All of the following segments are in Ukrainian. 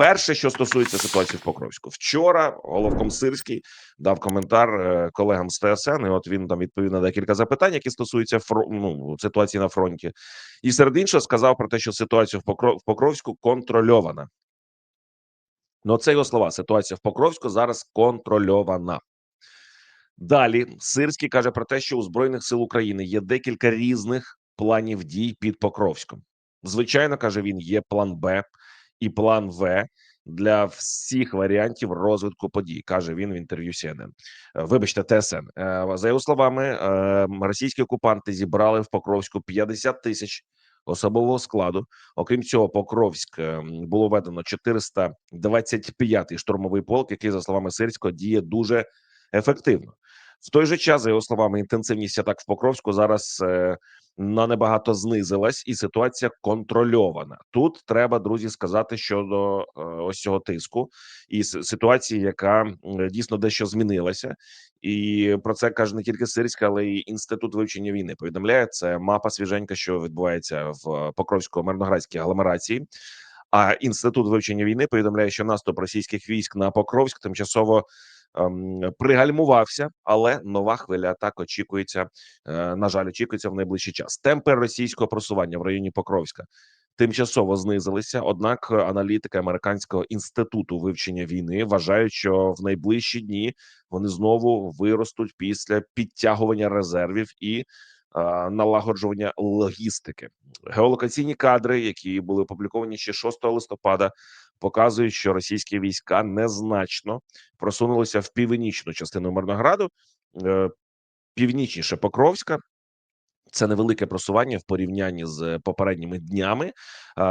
Перше, що стосується ситуації в Покровську, вчора головком Сирський дав коментар е, колегам з ТСН. І от він там відповів на декілька запитань, які стосуються фро- ну, ситуації на фронті, і серед іншого сказав про те, що ситуація в, Покро... в Покровську контрольована. Ну, це його слова. Ситуація в Покровську зараз контрольована. Далі Сирський каже про те, що у збройних сил України є декілька різних планів дій під Покровськом. Звичайно, каже він, є план Б і план В для всіх варіантів розвитку подій. каже він в інтерв'ю CNN. Е, Вибачте, ТСН. Е, За його словами, е, російські окупанти зібрали в Покровську 50 тисяч особового складу. Окрім цього, Покровськ було введено 425-й штурмовий полк, який, за словами Сирського, діє дуже ефективно. В той же час, за його словами, інтенсивність атак в Покровську зараз е, на небагато знизилась, і ситуація контрольована. Тут треба, друзі, сказати щодо е, ось цього тиску і ситуації, яка м, дійсно дещо змінилася, і про це каже не тільки Сирська, але й інститут вивчення війни. Повідомляє це мапа свіженька, що відбувається в Покровсько-Мирноградській агломерації. А інститут вивчення війни повідомляє, що наступ російських військ на Покровськ тимчасово пригальмувався, але нова хвиля атак очікується. е, на жаль, очікується в найближчий час. Темпи російського просування в районі Покровська тимчасово знизилися. Однак, е, аналітики американського інституту вивчення війни вважають, що в найближчі дні вони знову виростуть після підтягування резервів і е, налагоджування логістики. Геолокаційні кадри, які були опубліковані ще 6 листопада, показують, що російські війська незначно просунулися в північну частину Мирнограду, е, північніше Покровська. Це невелике просування в порівнянні з попередніми днями.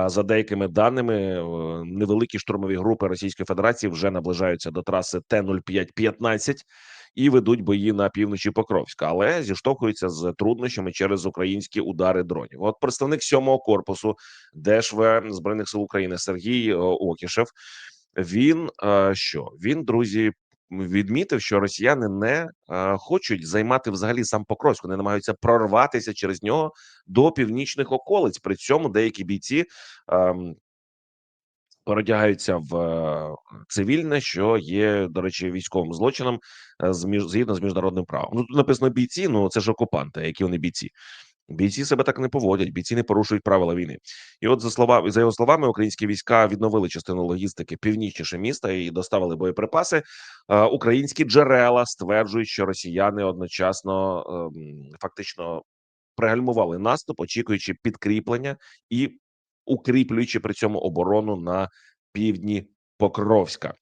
За деякими даними, е, невеликі штурмові групи Російської Федерації вже наближаються до траси Т-0515 і ведуть бої на півночі Покровська, але зіштовхуються з труднощами через українські удари дронів. От представник сьомого корпусу ДШВ збройних сил України Сергій е, Окішев. Він е, що він друзі відмітив, що росіяни не е, хочуть займати взагалі сам Покровськ, вони намагаються прорватися через нього до північних околиць. При цьому деякі бійці ем, передягаються в е, цивільне, що є, до речі, військовим злочином е, згідно з міжнародним правом. Ну тут написано бійці. Ну це ж окупанти, які вони бійці. Бійці себе так не поводять, бійці не порушують правила війни. І от за слова за його словами, українські війська відновили частину логістики північніше міста і доставили боєприпаси. Е, Українські джерела стверджують, що росіяни одночасно ем, фактично пригальмували наступ, очікуючи підкріплення і укріплюючи при цьому оборону на півдні Покровська.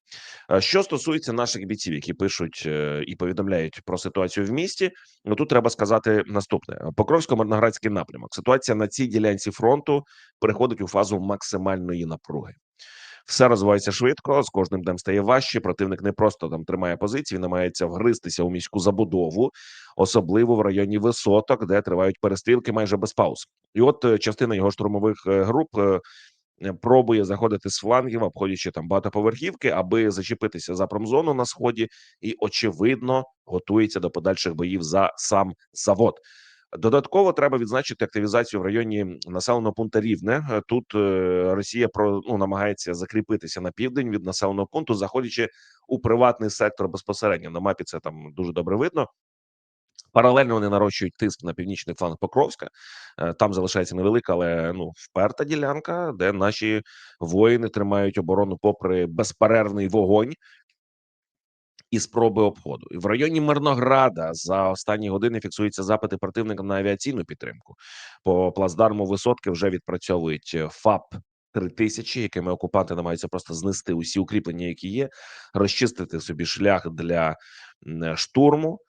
Е, Що стосується наших бійців, які пишуть е, і повідомляють про ситуацію в місті, ну тут треба сказати наступне: Покровсько-Мирноградський напрямок. Ситуація на цій ділянці фронту переходить у фазу максимальної напруги. Все розвивається швидко, з кожним днем стає важче. Противник не просто там тримає позиції, намагається вгристися у міську забудову, особливо в районі висоток, де тривають перестрілки майже без пауз. І от е, частина його штурмових е, груп е, пробує заходити з флангів, обходячи там багатоповерхівки, аби зачепитися за промзону на сході, і очевидно готується до подальших боїв за сам завод. Додатково треба відзначити активізацію в районі населеного пункту Рівне. Е, Тут е, Росія про ну намагається закріпитися на південь від населеного пункту, заходячи у приватний сектор безпосередньо. На мапі це там дуже добре видно. Паралельно вони нарощують тиск на північний фланг Покровська. Е, Там залишається невелика, але ну вперта ділянка, де наші воїни тримають оборону попри безперервний вогонь і спроби обходу. І в районі Мирнограда за останні години фіксуються запити противника на авіаційну підтримку. По плацдарму висотки вже відпрацьовують ФАП. Три тисячі, якими окупанти намагаються просто знести усі укріплення, які є, розчистити собі шлях для штурму.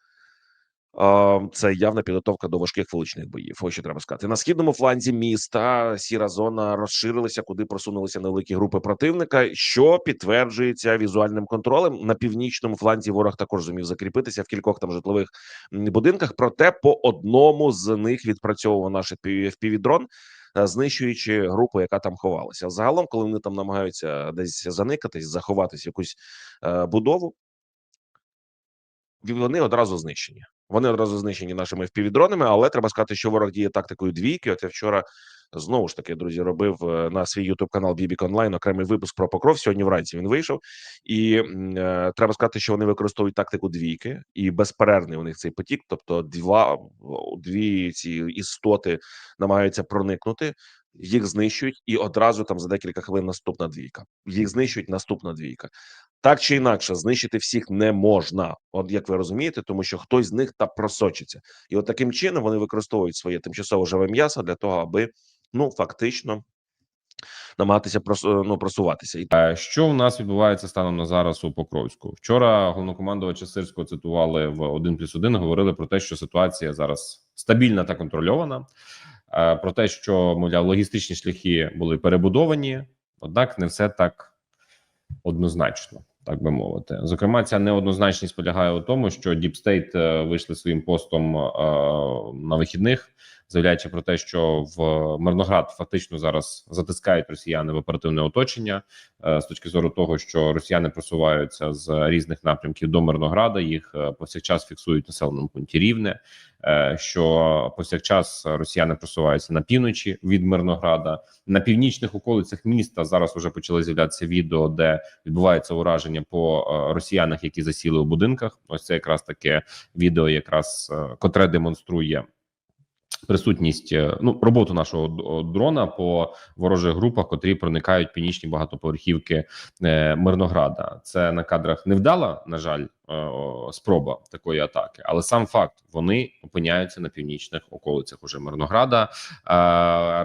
Це явна підготовка до важких вуличних боїв. Ось що треба сказати. На східному фланзі міста сіра зона розширилася, куди просунулися невеликі групи противника, що підтверджується візуальним контролем. На північному фланзі ворог також зумів закріпитися в кількох там житлових будинках. Проте по одному з них відпрацьовував наш FPV-дрон, е, знищуючи групу, яка там ховалася. Загалом, коли вони там намагаються десь заникатись, заховатись якусь е, будову, вони одразу знищені. Вони одразу знищені нашими впівдронами, але треба сказати, що ворог діє тактикою двійки. От я вчора знову ж таки, друзі, робив е, на свій ютуб канал Бібік Онлайн окремий випуск про покров. Сьогодні вранці він вийшов, і е, треба сказати, що вони використовують тактику двійки, і безперервний у них цей потік. Тобто, два дві ці істоти намагаються проникнути. Їх знищують, і одразу там за декілька хвилин наступна двійка. Їх знищують наступна двійка. Так чи інакше, знищити всіх не можна, от як ви розумієте, тому що хтось з них та просочиться, і от таким чином вони використовують своє тимчасово живе м'ясо для того, аби ну фактично намагатися прос- ну, просуватися. Е, Що у нас відбувається станом на зараз у Покровську? Вчора головнокомандувача Сирського цитували в 1 плюс 1, говорили про те, що ситуація зараз стабільна та контрольована. Е, Про те, що мовляв, логістичні шляхи були перебудовані, однак не все так однозначно, так би мовити. Зокрема, ця неоднозначність полягає у тому, що Діпстейт вийшли своїм постом е, на вихідних, заявляючи про те, що в Мирноград фактично зараз затискають росіяни в оперативне оточення е, з точки зору того, що росіяни просуваються з різних напрямків до Мирнограда. Їх е, повсякчас фіксують населеному пункті Рівне. е, Що повсякчас росіяни просуваються на півночі від Мирнограда, на північних околицях міста зараз вже почали з'являтися відео, де відбувається ураження по росіянах, які засіли у будинках. Ось це якраз таке відео, якраз котре демонструє присутність е, ну роботу нашого дрона по ворожих групах, котрі проникають північні багатоповерхівки е, Мирнограда. Це на кадрах не вдала, на жаль, е, спроба такої атаки, але сам факт вони опиняються на північних околицях уже Мирнограда.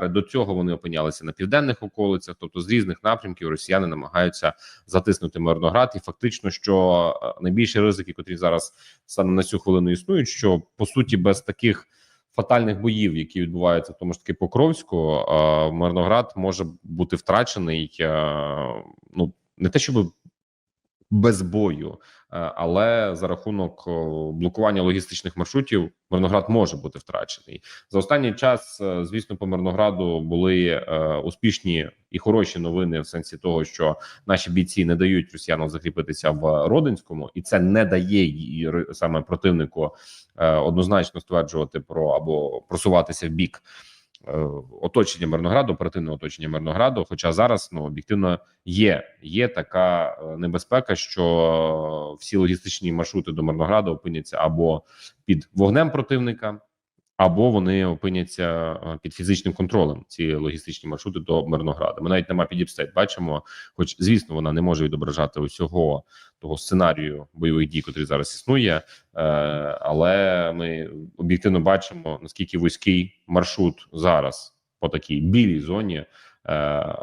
До цього вони опинялися на південних околицях, тобто з різних напрямків росіяни намагаються затиснути Мирноград, і фактично, що найбільші ризики, котрі зараз саме на цю хвилину існують, що по суті без таких фатальних боїв, які відбуваються в тому ж таки Покровську, Мирноград може бути втрачений. е, Ну не те, щоб без бою, але за рахунок блокування логістичних маршрутів Мирноград може бути втрачений за останній час. е, Звісно, по Мирнограду були е, успішні і хороші новини в сенсі того, що наші бійці не дають росіянам закріпитися в Родинському, і це не дає їй саме противнику е, однозначно стверджувати про або просуватися в бік е, оточення Мирнограду, оперативне оточення Мирнограду. Хоча зараз ну об'єктивно є, є така е, небезпека, що всі логістичні маршрути до Мирнограду опиняться або під вогнем противника. Або вони опиняться е, під фізичним контролем ці логістичні маршрути до Мирнограда. Ми навіть на мапі Діпстейт бачимо, хоч звісно, вона не може відображати усього того сценарію бойових дій, який зараз існує, е, але ми об'єктивно бачимо наскільки вузький маршрут зараз по такій білій зоні е,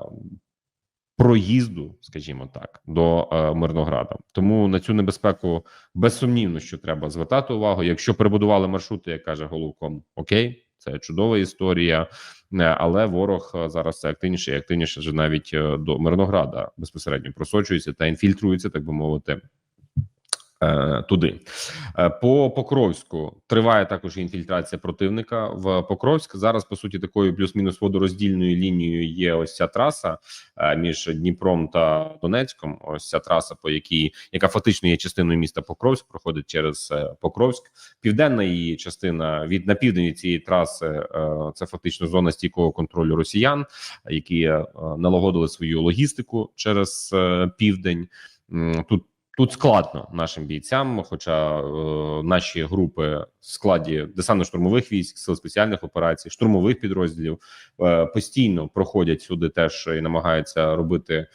проїзду, скажімо так, до е, Мирнограда. Тому на цю небезпеку безсумнівно, що треба звертати увагу. Якщо перебудували маршрути, як каже головком, окей. Це чудова історія, е, але ворог е, зараз все активніше і активніше вже навіть до Мирнограда безпосередньо просочується та інфільтрується, так би мовити, туди. Е, По Покровську триває також інфільтрація противника в Покровськ. Зараз по суті такою плюс-мінус водороздільною лінією є ось ця траса е, між Дніпром та Донецьком. Ось ця траса, по якій яка фактично є частиною міста Покровськ, проходить через е, Покровськ. Південна її частина від на південь цієї траси. е, Це фактично зона стійкого контролю росіян, які е, налагодили свою логістику через е, південь. Тут Тут складно нашим бійцям, хоча е, наші групи в складі десантно-штурмових військ, сил спеціальних операцій, штурмових підрозділів е, постійно проходять сюди теж і намагаються робити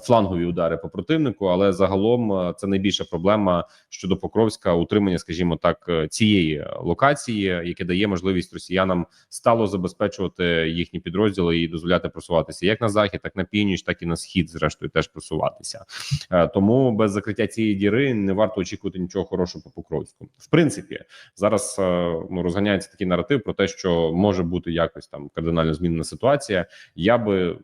флангові удари по противнику. Але загалом е, це найбільша проблема щодо Покровська утримання, скажімо так, е, цієї локації, яке дає можливість росіянам стало забезпечувати їхні підрозділи і дозволяти просуватися як на захід, так на північ, так і на схід, зрештою, теж просуватися. Е, Тому без закриття цієї діри не варто очікувати нічого хорошого по Покровську. В принципі, зараз е, ну, розганяється такий наратив про те, що може бути якось там кардинально змінена ситуація. Я би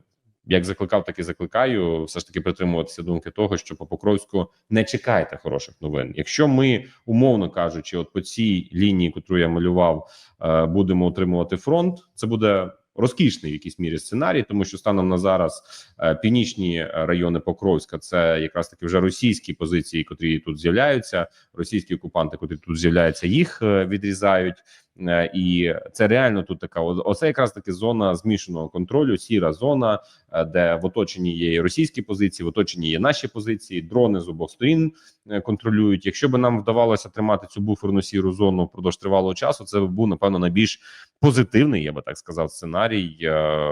як закликав, так і закликаю, все ж таки притримуватися думки того, що по Покровську не чекайте хороших новин. Якщо ми, умовно кажучи, от по цій лінії, яку я малював, е, будемо утримувати фронт, це буде розкішний в якійсь мірі сценарій, тому що станом на зараз е, північні райони Покровська це якраз таки вже російські позиції, котрі тут з'являються. Російські окупанти, котрі тут з'являються, їх е, відрізають. І це реально тут така оце якраз таки зона змішаного контролю, сіра зона, де в оточенні є і російські позиції, в оточенні є наші позиції. Дрони з обох сторін е, контролюють. Якщо би нам вдавалося тримати цю буферну сіру зону впродовж тривалого часу, це був напевно найбільш позитивний, я би так сказав, сценарій е,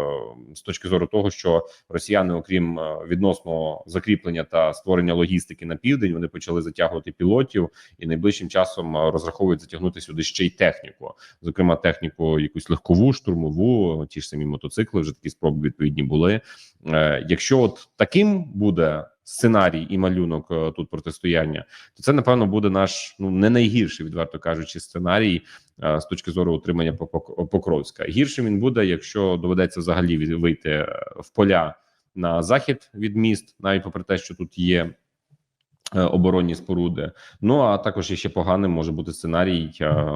з точки зору того, що росіяни, окрім е, відносно закріплення та створення логістики на південь, вони почали затягувати пілотів і найближчим часом е, розраховують затягнути сюди ще й техніку, зокрема техніку, якусь легкову, штурмову, ті ж самі мотоцикли. Вже такі спроби відповідні були. Е, Якщо от таким буде сценарій і малюнок е, тут протистояння, то це напевно буде наш ну не найгірший, відверто кажучи, сценарій е, з точки зору утримання Пок- Покровська. Гіршим він буде, якщо доведеться взагалі вийти в поля на захід від міст, навіть попри те, що тут є. Е, Оборонні споруди, ну а також ще поганим може бути сценарій, е,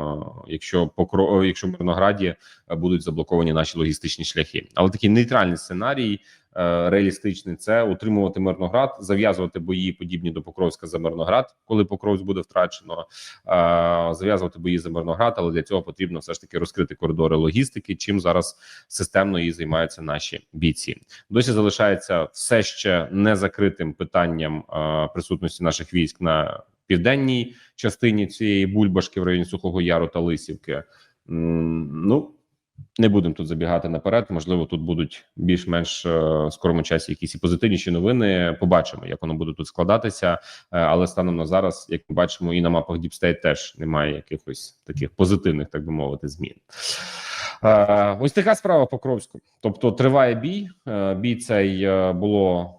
якщо покро, якщо в Мирнограді е, будуть заблоковані наші логістичні шляхи. Але такий нейтральний сценарій, реалістичний, це утримувати Мирноград, зав'язувати бої подібні до Покровська за Мирноград, коли Покровськ буде втрачено, е, зав'язувати бої за Мирноград, але для цього потрібно все ж таки розкрити коридори логістики, чим зараз системно і займаються наші бійці. Досі залишається все ще незакритим питанням е, присутності наших військ на південній частині цієї бульбашки в районі Сухого Яру та Лисівки. Ну не будемо тут забігати наперед. Можливо, тут будуть більш-менш е, в скорому часі якісь і позитивніші новини. Побачимо, як воно буде тут складатися. Е, Але станом на зараз, як ми бачимо, і на мапах State теж немає якихось таких позитивних, так би мовити, змін. Е, Ось така справа по Кровську. Тобто триває бій. Бій цей було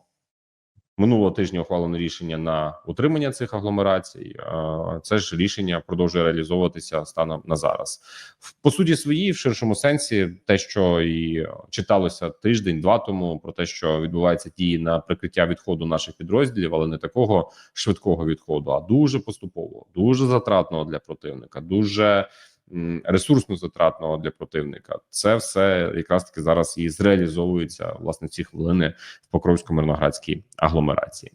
минулого тижня ухвалено рішення на утримання цих агломерацій. Е, Це ж рішення продовжує реалізовуватися станом на зараз. По суті, своїй в ширшому сенсі, те, що і читалося тиждень-два тому, про те, що відбуваються дії на прикриття відходу наших підрозділів, але не такого швидкого відходу, а дуже поступово, дуже затратного для противника, дуже ресурсно затратного для противника. Це все якраз таки зараз і зреалізовується власне ці хвилини в Покровсько-Мирноградській агломерації.